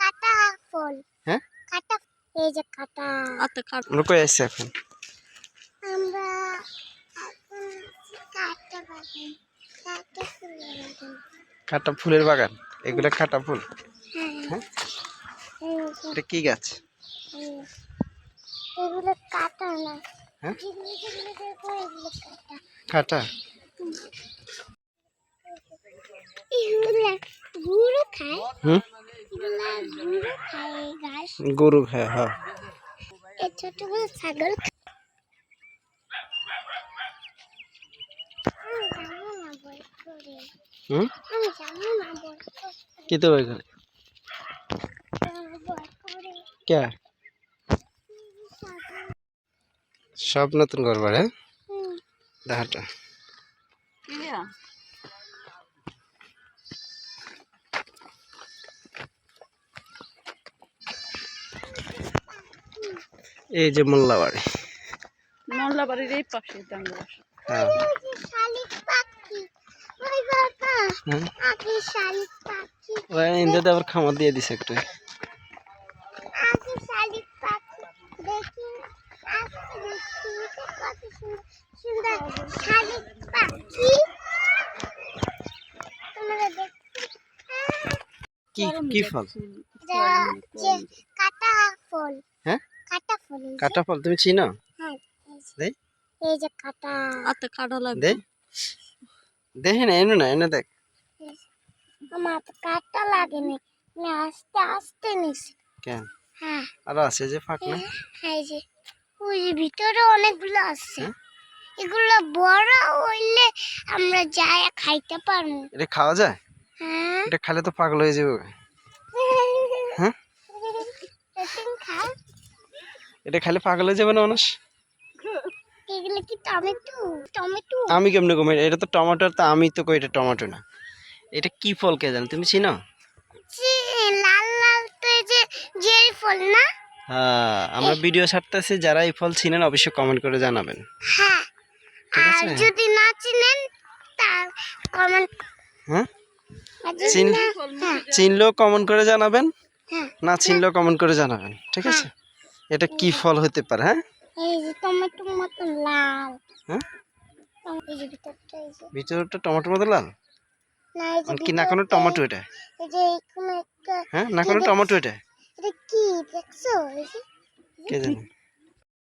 কাটা ফল। হ্যাঁ? কাটা এই যে কাটা। আচ্ছা কাট। আমরা কই এখন। আমরা কাটা বাগান কাটা ফুলের বাগান। কাটা ফুলের বাগান? এগুলো কাটা ফুল? হ্যাঁ। এই যে, এটা কি গাছ? এগুলো কাটা না। হ্যাঁ? কাটা। কাটা? এগুলা গুঁড়ো খায়। হুম? গুঁড়ো খায় এই ঘাস গরু খায় হ্যাঁ এই ছোটগুলো ছাগল খায় আমি জানো না বই করে হুম আমি জানো না বই করে কি তো এখানে বই করে কে ছাগল সব নতুন ঘর বাড়ে হুম দেখাটা ইয়া এই যে মোল্লা বাড়ি মোল্লা বাড়ির এই পাশে টাঙ্গা হ্যাঁ ওই যে শালিক পাখি ওই বাবা হ্যাঁ। আগে শালিক পাখি। ওই ইন্দ্রতে আবার খামার দিয়ে দিছে একটু। কি কি ফল? কাটা ফল। হ্যাঁ? কাটা ফল কাটা ফল তুমি চিনো? হ্যাঁ এই যে। দেই। এই যে কাটা। আচ্ছা কাটা লাগবে। দে দেখে না এনে না এনে দেখ। আমার তো কাটা লাগেনি। আমি আস্তে আস্তে নিছি। কেন? হ্যাঁ। আরও আছে যে ফাঁক না? হ্যাঁ যে। ওই যে ভিতরে অনেকগুলো আছে। হ্যাঁ? এগুলো বড় হইলে আমরা যাই খাইতে পারব। এটা খাওয়া যায়? হ্যাঁ। এটা খেলে তো পাগল হয়ে যাবে। হ্যাঁ? খা। এটা খেলে পাগল হয়ে যাবে না মানুষ? এগুলো কি টমেটো? টমেটো? আমি কেমনে কমে? এটা তো টমেটো তো আমি তো কই এটা টমেটো না। এটা কি ফল কে জানো? তুমি চিনো? লাল লাল তো যে জেরি ফল না? হ্যাঁ আমরা ভিডিও ছাড়তেছি যারা এই ফল চিনেন অবশ্যই কমেন্ট করে জানাবেন। হ্যাঁ আর যদি না চিনেন তা কমেন্ট হ্যাঁ? হ্যাঁ। চিনলেও কমেন্ট করে জানাবেন না চিনলেও কমেন্ট করে জানাবেন। ঠিক আছে? এটা কি ফল হতে পারে হ্যাঁ? এই যে টমেটো মতো লাল। হ্যাঁ? এই যে ভিতরটা এই যে। ভিতরটা টমেটোর মতো লাল? না এই যে কি না কোনো টমেটো এটা? এই যে এখানে একটা হ্যাঁ না কোনো টমেটো এটা? এটা কি দেখছ? এই যে কে জানে?